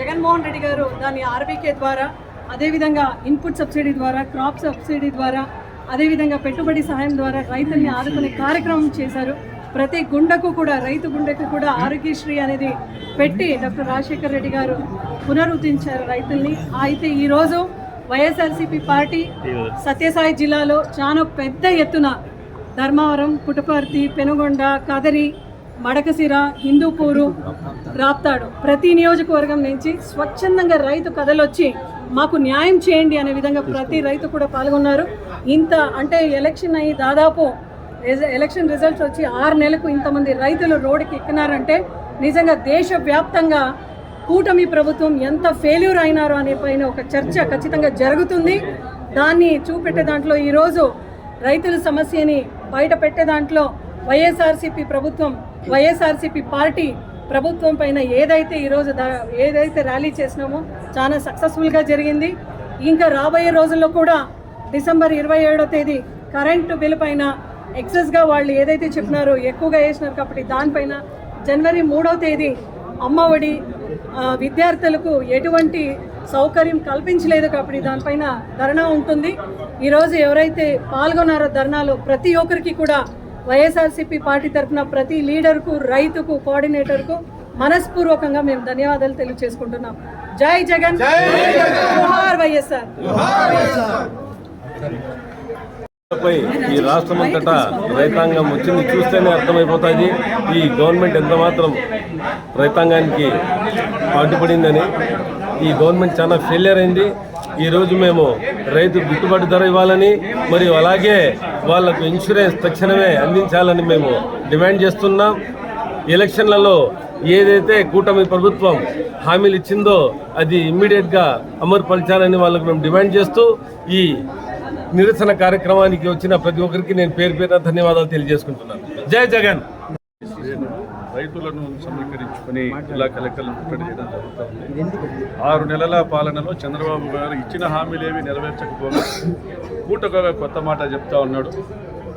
జగన్మోహన్ రెడ్డి గారు దాన్ని ఆర్బీకే ద్వారా అదేవిధంగా ఇన్పుట్ సబ్సిడీ ద్వారా క్రాప్ సబ్సిడీ ద్వారా అదేవిధంగా పెట్టుబడి సహాయం ద్వారా రైతుల్ని ఆదుకునే కార్యక్రమం చేశారు. ప్రతి గుండెకు కూడా రైతు గుండెకు కూడా ఆరోగ్యశ్రీ అనేది పెట్టి డాక్టర్ రాజశేఖర్ రెడ్డి గారు పునరుద్ధరించారు రైతుల్ని. అయితే ఈరోజు వైఎస్ఆర్సీపీ పార్టీ సత్యసాయి జిల్లాలో చాలా పెద్ద ఎత్తున ధర్మవరం పుట్టపర్తి పెనుగొండ కదరి మడకసిర హిందూపూరు రాప్తాడు. ప్రతి నియోజకవర్గం నుంచి స్వచ్ఛందంగా రైతు కథలొచ్చి మాకు న్యాయం చేయండి అనే విధంగా ప్రతి రైతు కూడా పాల్గొన్నారు. ఇంత అంటే ఎలక్షన్ అయ్యి దాదాపు ఎలక్షన్ రిజల్ట్స్ వచ్చి ఆరు నెలలకు ఇంతమంది రైతులు రోడ్డుకి ఎక్కినారంటే నిజంగా దేశవ్యాప్తంగా కూటమి ప్రభుత్వం ఎంత ఫెయిల్యూర్ అయినారో అనే పైన ఒక చర్చ ఖచ్చితంగా జరుగుతుంది. దాన్ని చూపెట్టే దాంట్లో ఈరోజు రైతుల సమస్యని బయట పెట్టే దాంట్లో వైఎస్ఆర్సీపీ ప్రభుత్వం వైఎస్ఆర్సీపీ పార్టీ ప్రభుత్వం పైన ఏదైతే ఈరోజు దా- ఏదైతే ర్యాలీ చేసినామో చాలా సక్సెస్ఫుల్గా జరిగింది. ఇంకా రాబోయే రోజుల్లో కూడా డిసెంబర్ ఇరవై ఏడో తేదీ కరెంటు బిల్ పైన ఎక్సెస్గా వాళ్ళు ఏదైతే చెప్పినారో ఎక్కువగా వేసినారు కాబట్టి దానిపైన జనవరి మూడో తేదీ అమ్మఒడి విద్యార్థులకు ఎటువంటి సౌకర్యం కల్పించలేదు కాబట్టి దానిపైన ధర్నా ఉంటుంది. ఈరోజు ఎవరైతే పాల్గొన్నారో ధర్నాలో ప్రతి ఒక్కరికి కూడా వైఎస్ఆర్సీపీ పార్టీ తరఫున ప్రతి లీడర్కు రైతుకు కోఆర్డినేటర్కు మనస్పూర్వకంగా మేము ధన్యవాదాలు తెలియజేసుకుంటున్నాం. జై జగన్ జోహార్ వైఎస్ఆర్. పై ఈ రాష్ట్రం అంతటా రైతాంగం వచ్చింది చూస్తేనే అర్థమైపోతుంది. ఈ గవర్నమెంట్ ఎంత మాత్రం రైతాంగానికి పాటుపడిందని. ఈ గవర్నమెంట్ చాలా ఫెయిలియర్ అయింది. ఈరోజు మేము రైతు గిట్టుబాటు ధర ఇవ్వాలని మరియు అలాగే వాళ్ళకు ఇన్సూరెన్స్ తక్షణమే అందించాలని మేము డిమాండ్ చేస్తున్నాం. ఎలక్షన్లలో ఏదైతే కూటమి ప్రభుత్వం హామీలు ఇచ్చిందో అది ఇమ్మీడియట్గా అమలుపరచాలని వాళ్ళకు మేము డిమాండ్ చేస్తూ ఈ నిరసన కార్యక్రమానికి వచ్చిన ప్రతి ఒక్కరికి నేను పేరు పేరున ధన్యవాదాలు తెలియజేసుకుంటున్నాను. జై జగన్! రైతులను సమీకరించుకొని జిల్లా కలెక్టర్లను ముట్టడి చేయడం జరుగుతుంది. ఆరు నెలల పాలనలో చంద్రబాబు గారు ఇచ్చిన హామీలేవి నెరవేర్చకపోగా పూటగా కొత్త మాట చెప్తా ఉన్నాడు.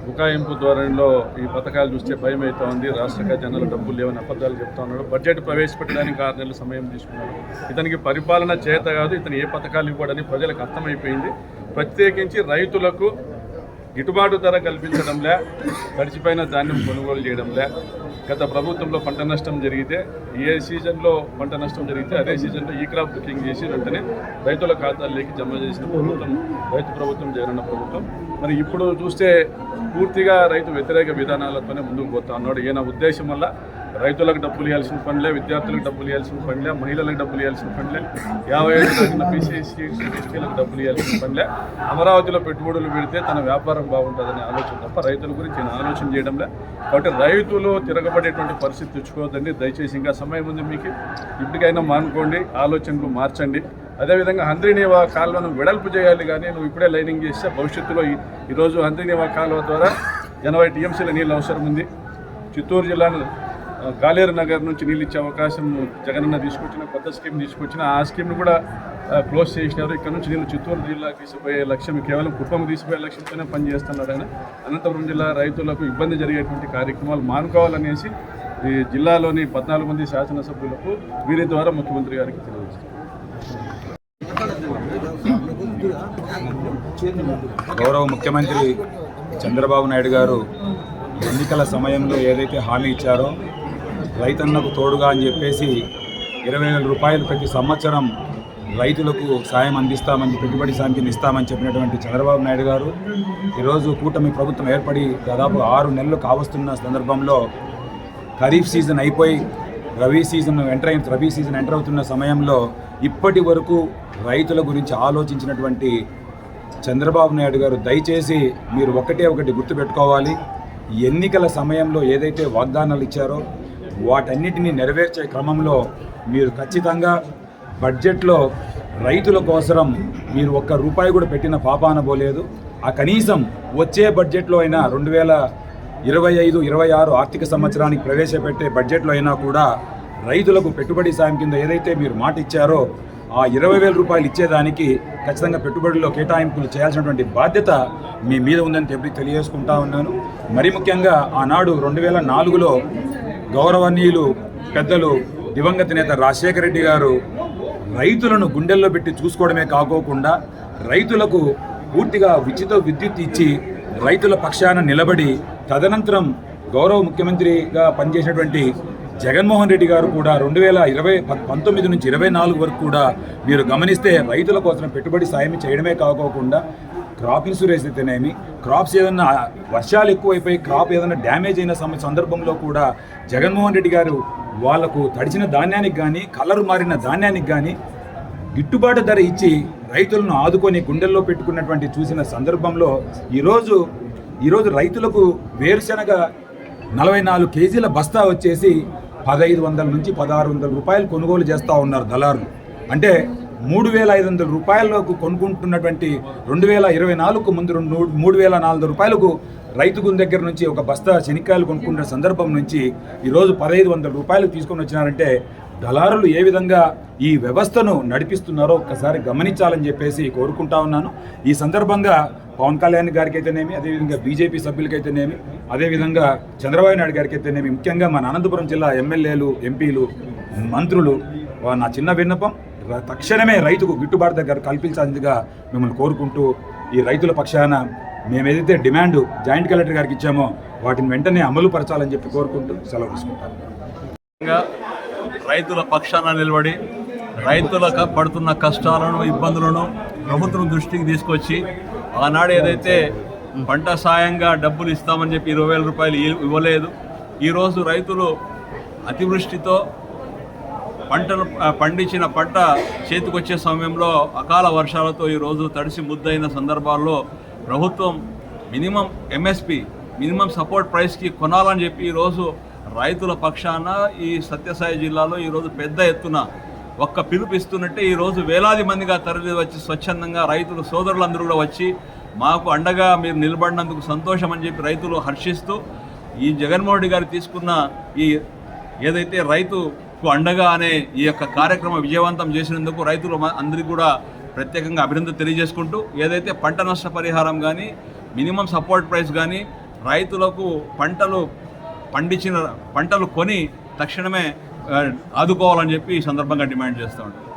బుకాయింపు ధోరణిలో ఈ పథకాలు చూస్తే భయం అవుతా ఉంది. రాష్ట్ర ఖజానాలో డబ్బులు లేవని అబద్ధాలు చెప్తా ఉన్నాడు. బడ్జెట్ ప్రవేశపెట్టడానికి ఆరు నెలలు సమయం తీసుకున్నాడు. ఇతనికి పరిపాలన చేత కాదు ఇతను ఏ పథకాలు ఇవ్వడని ప్రజలకు అర్థమైపోయింది. ప్రత్యేకించి రైతులకు గిట్టుబాటు ధర కల్పించడంలే గడిచిపోయిన ధాన్యం కొనుగోలు చేయడంలే గత ప్రభుత్వంలో పంట నష్టం జరిగితే ఏ సీజన్లో పంట నష్టం జరిగితే అదే సీజన్లో ఈ క్రాప్ బుకింగ్ చేసి వెంటనే రైతుల ఖాతాల్లోకి జమ చేసిన ప్రభుత్వం రైతు ప్రభుత్వం జగనన్న ప్రభుత్వం. మరి ఇప్పుడు చూస్తే పూర్తిగా రైతు వ్యతిరేక విధానాలతోనే ముందుకు పోతా ఉన్నాడు. ఈయన ఉద్దేశం వల్ల రైతులకు డబ్బులు ఇవ్వాల్సిన పనిలే విద్యార్థులకు డబ్బులు ఇవ్వాల్సిన పనిలే మహిళలకు డబ్బులు ఇవ్వాల్సిన పనిలే యాభై ఏడు దాటిన బీసీఎస్సీ ఎస్టీలకు డబ్బులు ఇవ్వాల్సిన పనిలే అమరావతిలో పెట్టుబడులు పెడితే తన వ్యాపారం బాగుంటుందనే ఆలోచన తప్ప రైతుల గురించి నేను ఆలోచన చేయడంలే. కాబట్టి రైతులు తిరగబడేటువంటి పరిస్థితి తెచ్చుకోవద్దండి. దయచేసి ఇంకా సమయం ఉంది మీకు. ఇప్పటికైనా మానుకోండి ఆలోచనలు మార్చండి. అదేవిధంగా హంద్రీనివా కాలువను వెడల్పు చేయాలి కానీ నువ్వు ఇప్పుడే లైనింగ్ చేస్తే భవిష్యత్తులో ఈరోజు హంద్రీనివా కాలువ ద్వారా ఎనభై టీఎంసీల నీళ్ళు అవసరం ఉంది. చిత్తూరు జిల్లాను గాలేరు నగర్ నుంచి నీళ్ళు ఇచ్చే అవకాశం జగనన్న తీసుకొచ్చిన కొత్త స్కీమ్ తీసుకొచ్చిన ఆ స్కీమ్ను కూడా క్లోజ్ చేసినారు. ఇక్కడ నుంచి నీళ్ళు చిత్తూరు జిల్లా తీసుకుపోయే లక్ష్యం కేవలం కుటుంబం తీసుకుపోయే లక్ష్యంతోనే పనిచేస్తున్నాడు ఆయన. అనంతపురం జిల్లా రైతులకు ఇబ్బంది జరిగేటువంటి కార్యక్రమాలు మానుకోవాలనేసి ఈ జిల్లాలోని పద్నాలుగు మంది శాసనసభ్యులకు వీరి ద్వారా ముఖ్యమంత్రి గారికి తెలియజేస్తారు గౌరవ ముఖ్యమంత్రి చంద్రబాబు నాయుడు గారు ఎన్నికల సమయంలో ఏదైతే హామీ ఇచ్చారో రైతన్నకు తోడుగా అని చెప్పేసి ఇరవై వేల రూపాయలు ప్రతి సంవత్సరం రైతులకు సాయం అందిస్తామని పెట్టుబడి సాయం ఇస్తామని చెప్పినటువంటి చంద్రబాబు నాయుడు గారు. ఈరోజు కూటమి ప్రభుత్వం ఏర్పడి దాదాపు ఆరు నెలలు కావస్తున్న సందర్భంలో ఖరీఫ్ సీజన్ అయిపోయి రబీ సీజన్ ఎంటర్ అయిన రబీ సీజన్ ఎంటర్ అవుతున్న సమయంలో ఇప్పటి వరకు రైతుల గురించి ఆలోచించినటువంటి చంద్రబాబు నాయుడు గారు దయచేసి మీరు ఒకటే ఒకటి గుర్తుపెట్టుకోవాలి. ఎన్నికల సమయంలో ఏదైతే వాగ్దానాలు ఇచ్చారో వాటన్నిటిని నెరవేర్చే క్రమంలో మీరు ఖచ్చితంగా బడ్జెట్లో రైతుల కోసం మీరు ఒక్క రూపాయి కూడా పెట్టిన పాపాన పోలేదు ఆ కనీసం వచ్చే బడ్జెట్లో అయినా రెండు వేల ఇరవై ఐదు ఇరవై ఆరు ఆర్థిక సంవత్సరానికి ప్రవేశపెట్టే బడ్జెట్లో అయినా కూడా రైతులకు పెట్టుబడి సాయం కింద ఏదైతే మీరు మాట ఇచ్చారో ఆ ఇరవై వేల రూపాయలు ఇచ్చేదానికి ఖచ్చితంగా పెట్టుబడిలో కేటాయింపులు చేయాల్సినటువంటి బాధ్యత మీ మీద ఉందని చెప్పి తెలియజేసుకుంటా ఉన్నాను. మరి ముఖ్యంగా ఆనాడు రెండు వేల నాలుగులో గౌరవనీయులు పెద్దలు దివంగత నేత రాజశేఖర రెడ్డి గారు రైతులను గుండెల్లో పెట్టి చూసుకోవడమే కాకోకుండా రైతులకు పూర్తిగా ఉచిత విద్యుత్ ఇచ్చి రైతుల పక్షాన నిలబడి తదనంతరం గౌరవ ముఖ్యమంత్రిగా పనిచేసినటువంటి జగన్మోహన్ రెడ్డి గారు కూడా రెండు వేల ఇరవై ప- పంతొమ్మిది నుంచి ఇరవై నాలుగు వరకు కూడా మీరు గమనిస్తే రైతుల కోసం పెట్టుబడి సాయం చేయడమే కాకోకుండా క్రాప్ ఇన్సూరెన్స్ అయితేనేమి క్రాప్స్ ఏదైనా వర్షాలు ఎక్కువైపోయి క్రాప్ ఏదైనా డ్యామేజ్ అయిన సమ సందర్భంలో కూడా జగన్మోహన్ రెడ్డి గారు వాళ్ళకు తడిచిన ధాన్యానికి కానీ కలర్ మారిన ధాన్యానికి కానీ గిట్టుబాటు ధర ఇచ్చి రైతులను ఆదుకొని గుండెల్లో పెట్టుకున్నటువంటి చూసిన సందర్భంలో ఈరోజు ఈరోజు రైతులకు వేరుశనగ నలభై నాలుగు కేజీల బస్తా వచ్చేసి పదహైదు వందల నుంచి పదహారు వందల రూపాయలు కొనుగోలు చేస్తూ ఉన్నారు దళారులు. అంటే మూడు వేల ఐదు వందల రూపాయలకు కొనుక్కుంటున్నటువంటి రెండు వేల ఇరవై నాలుగుకు ముందు రెండు మూడు వేల నాలుగు రూపాయలకు రైతు గురి దగ్గర నుంచి ఒక బస్తా శనిక్కాయలు కొనుక్కున్న సందర్భం నుంచి ఈరోజు పదహైదు వందల రూపాయలు తీసుకొని వచ్చినారంటే దళారులు ఏ విధంగా ఈ వ్యవస్థను నడిపిస్తున్నారో ఒక్కసారి గమనించాలని చెప్పేసి కోరుకుంటా ఉన్నాను. ఈ సందర్భంగా పవన్ కళ్యాణ్ గారికి అయితేనేమి అదేవిధంగా బీజేపీ సభ్యులకైతేనేమి అదేవిధంగా చంద్రబాబు నాయుడు గారికి అయితేనేమి ముఖ్యంగా మన అనంతపురం జిల్లా ఎమ్మెల్యేలు ఎంపీలు మంత్రులు నా చిన్న విన్నపం తక్షణమే రైతుకు గిట్టుబాటు దగ్గర కల్పించాల్సిందిగా మిమ్మల్ని కోరుకుంటూ ఈ రైతుల పక్షాన మేము ఏదైతే డిమాండ్ జాయింట్ కలెక్టర్ గారికి ఇచ్చామో వాటిని వెంటనే అమలు పరచాలని చెప్పి కోరుకుంటూ సెలవు తీసుకుంటాను. రైతుల పక్షాన నిలబడి రైతులకు పడుతున్న కష్టాలను ఇబ్బందులను ప్రభుత్వం దృష్టికి తీసుకొచ్చి ఆనాడు ఏదైతే పంట సాయంగా డబ్బులు ఇస్తామని చెప్పి ఇరవై వేల రూపాయలు ఇవ్వలేదు ఈరోజు రైతులు అతివృష్టితో పంటలు పండించిన పంట చేతికొచ్చే సమయంలో అకాల వర్షాలతో ఈరోజు తడిసి ముద్దయిన సందర్భాల్లో ప్రభుత్వం మినిమం ఎంఎస్పి మినిమం సపోర్ట్ ప్రైస్కి కొనాలని చెప్పి ఈరోజు రైతుల పక్షాన ఈ సత్యసాయి జిల్లాలో ఈరోజు పెద్ద ఎత్తున ఒక్క పిలుపు ఇస్తున్నట్టే ఈరోజు వేలాది మందిగా తరలి వచ్చి స్వచ్ఛందంగా రైతులు సోదరులందరూ కూడా వచ్చి మాకు అండగా మీరు నిలబడినందుకు సంతోషం అని చెప్పి రైతులు హర్షిస్తూ ఈ జగన్మోహన్ రెడ్డి గారు తీసుకున్న ఈ ఏదైతే రైతు అండగా అనే ఈ యొక్క కార్యక్రమం విజయవంతం చేసినందుకు రైతులు అందరికీ కూడా ప్రత్యేకంగా అభినందన తెలియజేసుకుంటూ ఏదైతే పంట నష్ట పరిహారం కానీ మినిమం సపోర్ట్ ప్రైస్ కానీ రైతులకు పంటలు పండించిన పంటలు కొని తక్షణమే ఆదుకోవాలని చెప్పి ఈ సందర్భంగా డిమాండ్ చేస్తూ ఉంటాం